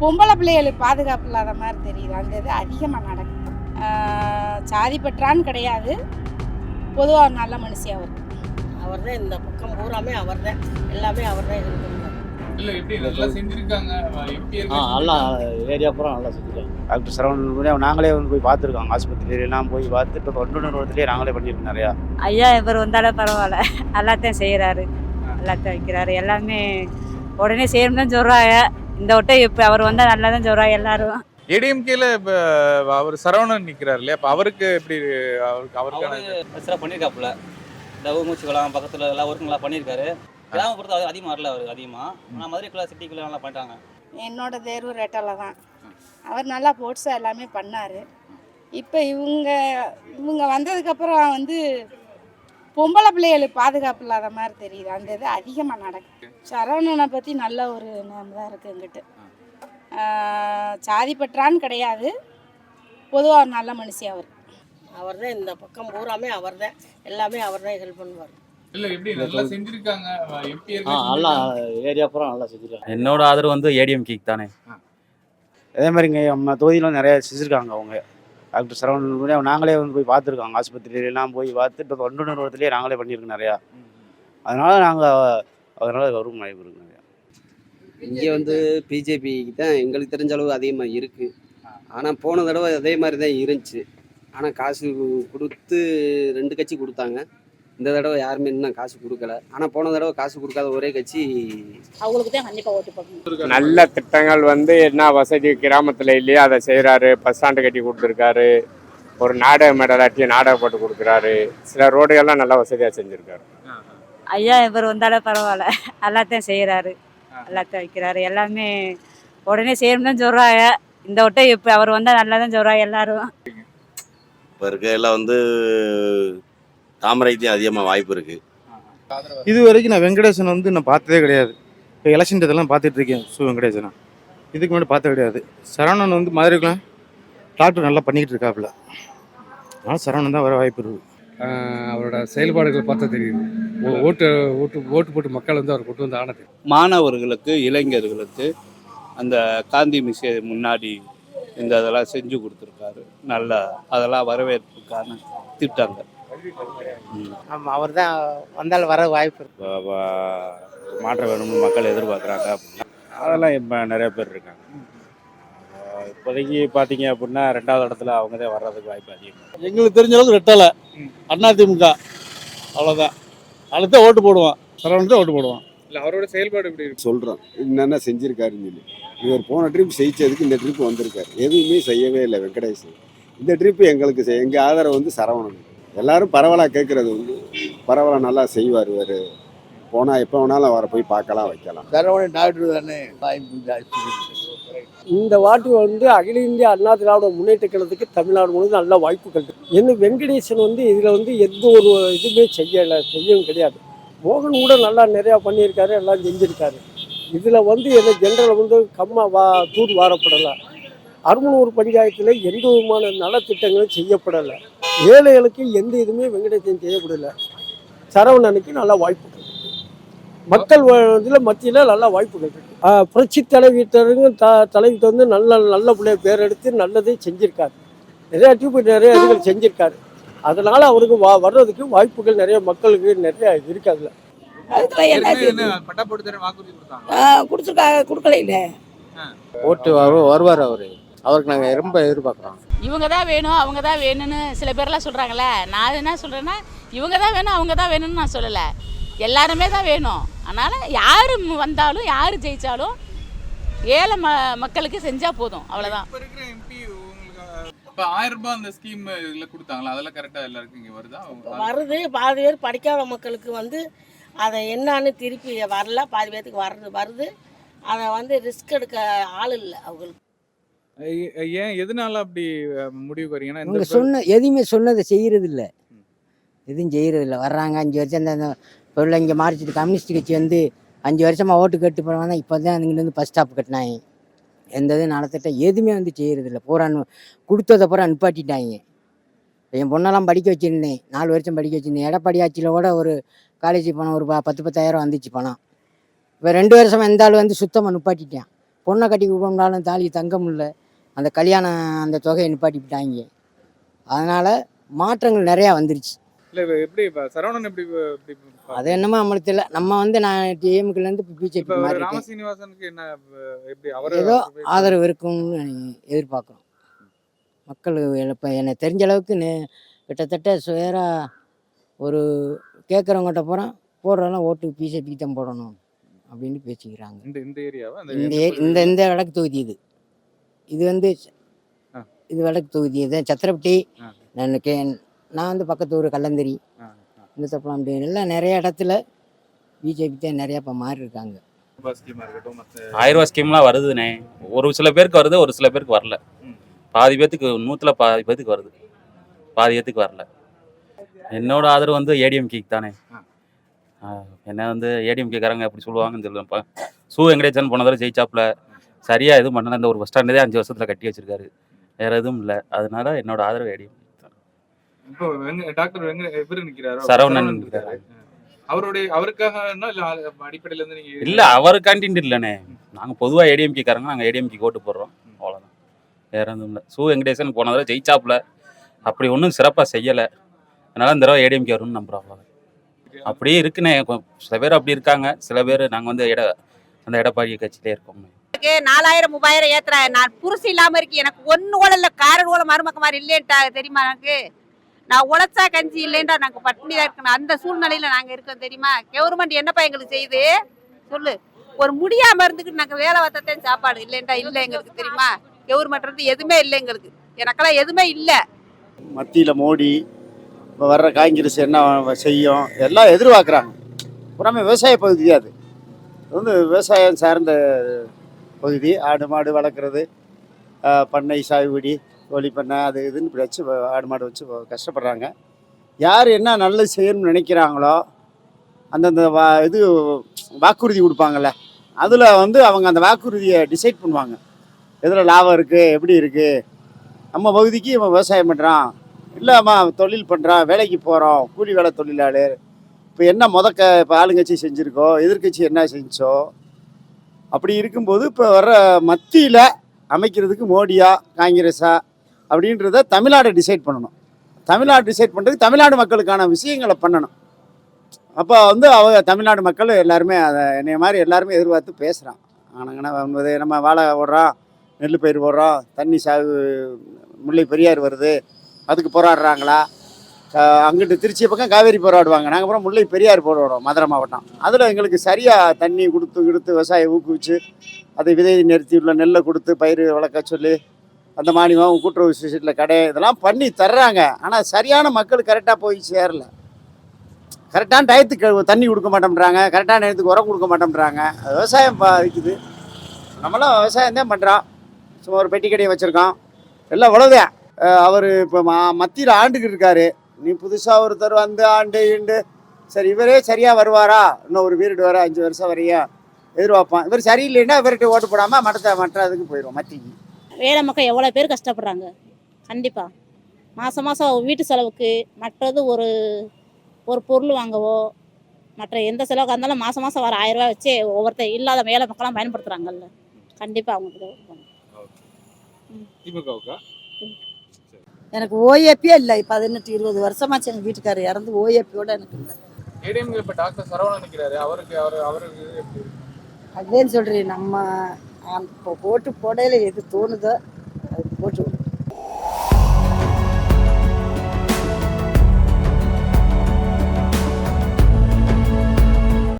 பொம்பளை பிள்ளைகளுக்கு பாதுகாப்பு இல்லாத மாதிரி தெரியுது. அந்த இது அதிகமாக நடக்குது. ஆஹ் சாதி பற்றான்னு கிடையாது. பொதுவாக ஒரு நல்ல மனுஷியாக அவர் அவர் தான் இந்த பக்கம் பூராமே அவர் தான் எல்லாமே அவர் தான் நல்லா ஏரியா பூரா நல்லா செஞ்சுருக்காங்க. டாக்டர் சரவணன் கூட நாங்களே வந்து போய் பார்த்துருக்கோம். ஆஸ்பத்திரியிலாம் போய் பார்த்து இப்போ தொண்டுணர்வத்திலே நாங்களே பண்ணியிருக்கோம் நிறையா. ஐயா இவர் வந்தாலே பரவாயில்ல. எல்லாத்தையும் செய்கிறாரு எல்லாத்தையும் வைக்கிறாரு. எல்லாமே உடனே செய்யணும் தான் சொல்கிறாங்க இந்த வட்டம் இப்போ அவர் வந்தால் நல்லா தான் சொல்கிறாங்க எல்லாரும் ஏடிஎம்கேல இப்ப அவர் சரவணன் நிக்கிறாரு இல்லையா? அப்ப அவருக்கு எப்படி அவருக்கு அவருக்கான அவரு சிறப்பாக பண்ணியிருக்காப்புல இந்த மூச்சு குளம் பக்கத்தில் எல்லாம் ஒர்க் நல்லா பண்ணியிருக்காரு கிராமப்புறத்தில் அவர் அதிகமாக வரல அவர் அதிகமாக ஆனால் மதுரைக்குள்ள சிட்டிக்குள்ள நல்லா பண்ணிட்டாங்க. என்னோட தேர்வு ரெட்டலை தான். அவர் நல்லா போட்ஸாக எல்லாமே பண்ணார். இப்போ இவங்க இவங்க வந்ததுக்கப்புறம் வந்து பொம்பளை பிள்ளைகளுக்கு பாதுகாப்பு இல்லாத மாதிரி தெரியுது. அந்த இது அதிகமாக நடக்குது சரவணனை பற்றி நல்ல ஒரு நேம் தான் இருக்குது எங்கிட்ட சாதி பற்றான்னு கிடையாது. பொதுவாக ஒரு நல்ல மனுஷியாக அவர். அவர் தான் இந்த பக்கம் பூராமே அவர் தான் எல்லாமே அவர் தான் ஹெல்ப் பண்ணுவார். இல்ல எப்படி? நல்லா ஏரியா பூரா நல்லா செஞ்சுருக்காங்க. என்னோட ஆதரவு வந்து ஏடிஎம் கிக் தானே. அதே மாதிரி இங்கே நம்ம தொகுதியிலும் நிறையா செஞ்சுருக்காங்க அவங்க. டாக்டர் சரவணன் நாங்களே வந்து போய் பார்த்துருக்கோம். ஆஸ்பத்திரியிலாம் போய் பார்த்து இப்போ தொண்டுணர்வத்திலே நாங்களே பண்ணியிருக்கோம் நிறையா. அதனால் நாங்கள் அதனால் வரும் வாய்ப்பு இருக்கு நிறையா. இங்கே வந்து பிஜேபிக்கு தான் எங்களுக்கு தெரிஞ்ச அளவு அதிகமாக இருக்குது ஆனால் போன தடவை அதே மாதிரி தான் இருந்துச்சு. ஆனால் காசு கொடுத்து ரெண்டு கட்சி கொடுத்தாங்க. இந்த தடவை யாருமே இன்னும் காசு கொடுக்கல. ஆனால் போன தடவை காசு கொடுக்காத ஒரே கட்சி அவங்களுக்கு தான் கண்டிப்பாக ஓட்டு போடணும். நல்ல திட்டங்கள் வந்து என்ன வசதி கிராமத்தில் இல்லையோ அதை செய்கிறாரு பஸ் ஸ்டாண்டு கட்டி கொடுத்துருக்காரு. ஒரு நாடக மெடலாட்டி நாடகம் போட்டு கொடுக்குறாரு. சில ரோடுகள்லாம் நல்ல வசதியாக செஞ்சுருக்காரு. ஐயா இவர் வந்தாலே பரவாயில்ல. எல்லாத்தையும் செய்கிறாரு எல்லாத்தையும் வைக்கிறாரு. எல்லாமே உடனே செய்யணும் தான் சொல்கிறாங்க இந்த வட்டம் இப்போ அவர் வந்தால் நல்லா தான் சொல்கிறாங்க எல்லாரும். இப்போ இருக்கையில் வந்து தாமரைக்கு அதிகமாக வாய்ப்பு இருக்குது இது வரைக்கும் நான் வெங்கடேசன் வந்து நான் பார்த்ததே கிடையாது. இப்போ எலெக்ஷன் இதெல்லாம் பார்த்துட்டு இருக்கேன் சு வெங்கடேசனா. இதுக்கு முன்னாடி பார்த்தது கிடையாது. சரவணன் வந்து மதுரைக்குள்ள டாக்டர் நல்லா பண்ணிக்கிட்டு இருக்காப்புல. அதனால் சரவணன் தான் வர வாய்ப்பு இருக்குது அவரோட செயல்பாடுகள் பார்த்தா தெரியுது. ஓ- ஓட்டு ஓட்டு ஓட்டு போட்டு மக்கள் வந்து அவர் கொண்டு வந்து ஆனது. மாணவர்களுக்கு இளைஞர்களுக்கு அந்த காந்தி மிஷே முன்னாடி இந்த இதெல்லாம் செஞ்சு கொடுத்துருக்காரு. நல்லா அதெல்லாம் வரவேற்புக்கான திட்டங்கள். ஆமாம் அவர் தான் வந்தால் வர வாய்ப்பு இருக்கு. மாற்றம் வேணும்னு மக்கள் எதிர்பார்க்குறாங்க அப்படின்னா அதெல்லாம் இப்போ நிறைய பேர் இருக்காங்க. இப்போதைக்கு பார்த்தீங்க அப்படின்னா ரெண்டாவது இடத்துல அவங்க தான் வர்றதுக்கு வாய்ப்பு அதிகம். எங்களுக்கு தெரிஞ்ச அளவுக்கு ரெட்டலை அண்ணா திமுக. அவ்வளோதான் அடுத்த ஓட்டு போடுவான் சரவணன் தான் ஓட்டு போடுவான் இல்ல அவரோட செயல்பாடு எப்படி இருக்கு? சொல்கிறோம் என்னென்ன செஞ்சுருக்காருன்னு சொல்லி இவர் போன ட்ரிப் செய்ததுக்கு இந்த ட்ரிப் வந்திருக்காரு. எதுவுமே செய்யவே இல்லை வெங்கடேஷ் இந்த ட்ரிப் எங்களுக்கு செய்- எங்கள் ஆதரவு வந்து சரவணன் எல்லாரும் பரவலாக கேட்குறது வந்து பரவலாக நல்லா செய்வார் இவர். போனால் எப்போ வேணாலும் அவரை போய் பார்க்கலாம் வைக்கலாம். சரவணன் டாக்டர் தானே வாய்ப்பு இந்த வாட்டி வந்து அகில இந்திய அண்ணா திராவிட முன்னேற்ற கழகத்துக்கு தமிழ்நாடு முழுவதும் நல்ல வாய்ப்புகள் இருக்கு என்ன வெங்கடேசன் வந்து இதில் வந்து எந்த ஒரு இதுவுமே செய்யலை செய்யவும் கிடையாது. மோகன் கூட நல்லா நிறையா பண்ணியிருக்காரு எல்லாம் செஞ்சுருக்காரு. இதில் வந்து என்ன ஜென்ரல் வந்து கம்மா வா தூர் வாரப்படலை. அருமனூர் பஞ்சாயத்தில் எந்த விதமான நலத்திட்டங்களும் செய்யப்படலை. ஏழைகளுக்கு எந்த இதுவுமே வெங்கடேசன் செய்யப்படலை சரவணனுக்கு நல்ல வாய்ப்புகள். மக்கள் இதில் மத்தியில் நல்ல வாய்ப்புகள் இருக்கு. ஆஹ் புரட்சி தலைவிட்டருங்க த தலைவிட்டு வந்து நல்ல நல்ல பிள்ளைய பேர் எடுத்து நல்லதே செஞ்சிருக்காரு. நிறைய டியூப் நிறைய இதுகள் செஞ்சிருக்காரு. அதனால அவருக்கு வா வர்றதுக்கு வாய்ப்புகள் நிறைய மக்களுக்கு நிறைய இருக்கு அதுல. கொடுத்துருக்காங்க கொடுக்கல இல்லை. ஓட்டு வருவார் அவர். அவருக்கு நாங்கள் ரொம்ப எதிர்பார்க்குறோம். இவங்க தான் வேணும் அவங்க தான் வேணும்னு சில பேர்லாம் சொல்கிறாங்களே நான் என்ன சொல்கிறேன்னா இவங்க தான் வேணும் அவங்க தான் வேணும்னு நான் சொல்லலை. எல்லாருமே தான் வேணும். அதனால் யார் வந்தாலும் யார் ஜெயித்தாலும் ஏழை ம மக்களுக்கு செஞ்சால் போதும். அவ்வளோதான் இப்ப இருக்கிற எம்பி உங்களுக்கு இப்ப ஆயிரம் ரூபாய் அந்த ஸ்கீம் இதுல கொடுத்தாங்களா? அதெல்லாம் கரெக்டா எல்லாருக்கும் இங்க வருதா? அவங்க- வருது. பாதி பேர் படிக்காத மக்களுக்கு வந்து அதை என்னன்னு திருப்பி வரல. பாதி பேர்த்துக்கு வருது வருது. அதை வந்து ரிஸ்க் எடுக்க ஆள் இல்லை அவங்களுக்கு. ஏன் எதனால அப்படி முடிவுக்கு வரீங்கன்னா இவங்க சொன்ன எதுவுமே சொன்னதை செய்கிறது இல்லை எதுவும் செய்கிறது இல்லை வர்றாங்க அஞ்சு வருஷம் இந்த பொருளை இங்கே மாறிச்சிட்டு கம்யூனிஸ்ட் கட்சி வந்து அஞ்சு வருஷமாக ஓட்டு கட்டு போனவங்க இப்போ தான் இங்கிட்டு வந்து பஸ் ஸ்டாப் கட்டினாங்க. எந்த இது நலத்திட்டம் எதுவுமே வந்து செய்கிறது இல்லை பூரா கொடுத்ததை பூரா நிப்பாட்டிட்டாங்க. என் பொண்ணெல்லாம் படிக்க வச்சுருந்தேன். நாலு வருஷம் படிக்க வச்சுருந்தேன். எடப்பாடி ஆட்சியில் கூட ஒரு காலேஜ் பணம் ஒரு ப- பத்து பத்தாயிரம் வந்துச்சு பணம். இப்போ ரெண்டு வருஷம் எந்த ஆள் வந்து சுத்தமாக நிப்பாட்டிட்டான். பொண்ணை கட்டி கொடுக்கணும்னாலும் தாலி தங்க முடியல. அந்த கல்யாணம் அந்த தொகையை நிப்பாட்டி விட்டாங்க அதனால் மாற்றங்கள் நிறையா வந்துருச்சு. இல்ல இப்ப எப்படி இப்ப சரவணன் எப்படி இப்ப- இப்படி அது என்னமோ நம்மளுக்கு தெரியல நம்ம வந்து நான் டிஎம்குலேருந்து பிஜேபி மாறி என்ன எப்படி அவரு ஏதோ ஆதரவு இருக்கும்னு எதிர்பார்க்குறோம். மக்கள் இப்போ எனக்கு தெரிஞ்ச அளவுக்கு நே- கிட்டத்தட்ட சுயராக ஒரு கேட்குறவங்ககிட்ட பூரா போடுறதெல்லாம் ஓட்டு பிஜேபிக்கு தான் போடணும் அப்படின்னு பேசிக்கிறாங்க. இந்த இந்த ஏரியாவா? இந்த இந்த வடக்கு தொகுதி இது. இது வந்து. இது வடக்கு தொகுதி. இது சத்திரப்பட்டி. நான் கே நான் வந்து பக்கத்து ஊர் கல்லந்தரி. இந்த தப்பலாம்பட்டி எல்லாம் நிறைய இடத்துல பிஜேபி தான் நிறையா இப்போ மாறி இருக்காங்க. ஆயிரம் ரூபாய் ஸ்கீம்லாம் வருதுண்ணே. ஒரு சில பேருக்கு வருது ஒரு சில பேருக்கு வரல. பாதி பேத்துக்கு நூற்றுல பாதி பேத்துக்கு வருது. பாதி பேத்துக்கு வரல. என்னோட ஆதரவு வந்து ஏடிஎம்கேக்கு தானே. என்ன வந்து ஏடிஎம்கேக்காரங்க அப்படி சொல்லுவாங்கன்னு தெரியலப்பா. சு வெங்கடேசன் போன தடவை ஜெயிச்சாப்புல சரியா எதுவும் பண்ணல. அந்த ஒரு பஸ் ஸ்டாண்டே அஞ்சு வருஷத்துல கட்டி வச்சிருக்காரு. வேற எதுவும் இல்லை. அதனால என்னோட ஆதரவு ஏடிஎம் சரவணன் அவருடைய அவருக்காக அடிப்படையில இருந்து நீங்க இல்லை அவருக்காண்டின்னு இல்லைண்ணே நாங்கள் பொதுவாக ஏடிஎம்கேக்காரங்க நாங்கள் ஏடிஎம்கே ஓட்டு போடுறோம். அவ்வளோதான் வேற எதுவும் இல்லை. சு வெங்கடேசன் போன தடவை ஜெயிச்சாப்புல. அப்படி ஒன்றும் சிறப்பாக செய்யலை. அதனால இந்த தடவை ஏடிஎம்கே வரும்னு அவ்வளோதான் அப்படியே இருக்குண்ணே சில பேர் அப்படி இருக்காங்க. சில பேர் நாங்கள் வந்து எட அந்த எடப்பாடி கட்சியிலே இருக்கோம். எனக்கு நாலாயிரம் மூவாயிரம் ஏத்துறேன் நான் புருஷன் இல்லாம இருக்கு எனக்கு ஒன்னு கூட இல்ல. காரன் கூட மருமக்க மாதிரி இல்லையன்ட்டா தெரியுமா எனக்கு? நான் உழைச்சா கஞ்சி இல்லைன்றா. நாங்க பட்டினி தான் இருக்கணும். அந்த சூழ்நிலையில நாங்க இருக்கோம் தெரியுமா? கவர்மெண்ட் என்னப்பா எங்களுக்கு செய்யுது? சொல்லு. ஒரு முடியாம இருந்துக்கிட்டு நாங்க வேலை பார்த்தேன் சாப்பாடு இல்லைன்றா இல்லை எங்களுக்கு தெரியுமா? கவர்மெண்ட் எதுவுமே இல்லை எங்களுக்கு. எனக்கெல்லாம் எதுவுமே இல்லை. மத்தியில் மோடி இப்போ வர்ற காங்கிரஸ் என்ன செய்யும்? எல்லாம் எதிர்பார்க்குறாங்க. புறமே விவசாய பகுதி அது வந்து விவசாயம் சார்ந்த பகுதி ஆடு மாடு வளர்க்குறது பண்ணை சாகுபடி கோழி பண்ணை அது இதுன்னு இப்படி வச்சு ஆடு மாடு வச்சு கஷ்டப்படுறாங்க. யார் என்ன நல்லது செய்யணும்னு நினைக்கிறாங்களோ அந்தந்த வா இது வாக்குறுதி கொடுப்பாங்கல்ல அதில் வந்து அவங்க அந்த வாக்குறுதியை டிசைட் பண்ணுவாங்க. எதில் லாபம் இருக்குது எப்படி இருக்குது நம்ம பகுதிக்கு இவன் விவசாயம் பண்ணுறான் இல்லைம்மா தொழில் பண்ணுறான் வேலைக்கு போகிறோம் கூலி வேலை தொழிலாளர் இப்போ என்ன முதக்க இப்போ ஆளுங்கட்சி செஞ்சுருக்கோ எதிர்க்கட்சி என்ன செஞ்சோ அப்படி இருக்கும்போது இப்போ வர்ற மத்தியில் அமைக்கிறதுக்கு மோடியா காங்கிரஸா அப்படின்றத தமிழ்நாடு டிசைட் பண்ணணும். தமிழ்நாடு டிசைட் பண்ணுறதுக்கு தமிழ்நாடு மக்களுக்கான விஷயங்களை பண்ணணும். அப்போ வந்து அவங்க தமிழ்நாடு மக்கள் எல்லாருமே அதை என்னைய மாதிரி எல்லாருமே எதிர்பார்த்து பேசுகிறான் ஆனாங்கன்னா வந்து நம்ம வாழை ஓடுறோம் நெல் பயிர் போடுறோம் தண்ணி சாகு முல்லை பெரியார் வருது அதுக்கு போராடுறாங்களா? அங்கிட்டு திருச்சி பக்கம் காவேரி போராடுவாங்க நாங்கள் அப்புறம் முல்லை பெரியார் போராடுவோம் மதுரை மாவட்டம். அதில் எங்களுக்கு சரியாக தண்ணி கொடுத்து கொடுத்து விவசாயம் ஊக்குவிச்சு அதை விதை நிறுத்தி உள்ள நெல்லை கொடுத்து பயிர் வளர்க்க சொல்லி அந்த மானியம் கூட்டுறவு சொசைட்டியில் கடை இதெல்லாம் பண்ணி தர்றாங்க. ஆனால் சரியான மக்கள் கரெக்டாக போய் சேரல. கரெக்டான டயத்துக்கு தண்ணி கொடுக்க மாட்டேன்றாங்க. கரெக்டான நேரத்துக்கு உரம் கொடுக்க மாட்டேன்றாங்க. விவசாயம் பாதிக்குது நம்மளாம் விவசாயம் தான் பண்ணுறோம் சும்மா ஒரு பெட்டி கடையை வச்சுருக்கோம். எல்லாம் உழவுதான். அவர் இப்போ மத்தியில் ஆண்டுக்கிட்டு இருக்காரு. நீ புதுசாக ஒருத்தர் வந்து ஆண்டு ஈண்டு சரி இவரே சரியாக வருவாரா? இன்னும் ஒரு வீடு வர அஞ்சு வருஷம் வரையும் எதிர்பார்ப்பான். இவர் சரியில்லைன்னா இவர்கிட்ட ஓட்டு போடாமல் மற்ற மற்ற இதுக்கு போயிடும் மத்திக்கு. வேலை மக்கள் எவ்வளோ பேர் கஷ்டப்படுறாங்க? கண்டிப்பாக மாதம் மாதம் வீட்டு செலவுக்கு மற்றது ஒரு ஒரு பொருள் வாங்கவோ மற்ற எந்த செலவுக்கு இருந்தாலும் மாதம் மாதம் வர ஆயிரம் ரூபாய் வச்சு ஒவ்வொருத்தர் இல்லாத வேலை மக்களாம் பயன்படுத்துகிறாங்கல்ல கண்டிப்பாக அவங்களுக்கு. திமுகவுக்கா? எனக்கு ஓஏபியே இல்லை. பதினெட்டு இருபது வருஷமாச்சு எங்கள் வீட்டுக்காரர் இறந்து ஓஏபியோட எனக்கு இல்லை. ஏடிஎம்கே இப்ப டாக்டர் சரவணன் நிக்கிறாரு. அவருக்கு அவர் அவருக்கு அதேன்னு சொல்கிறேன் நம்ம இப்போ ஓட்டு போடையில் எது தோணுதோ அது போட்டு.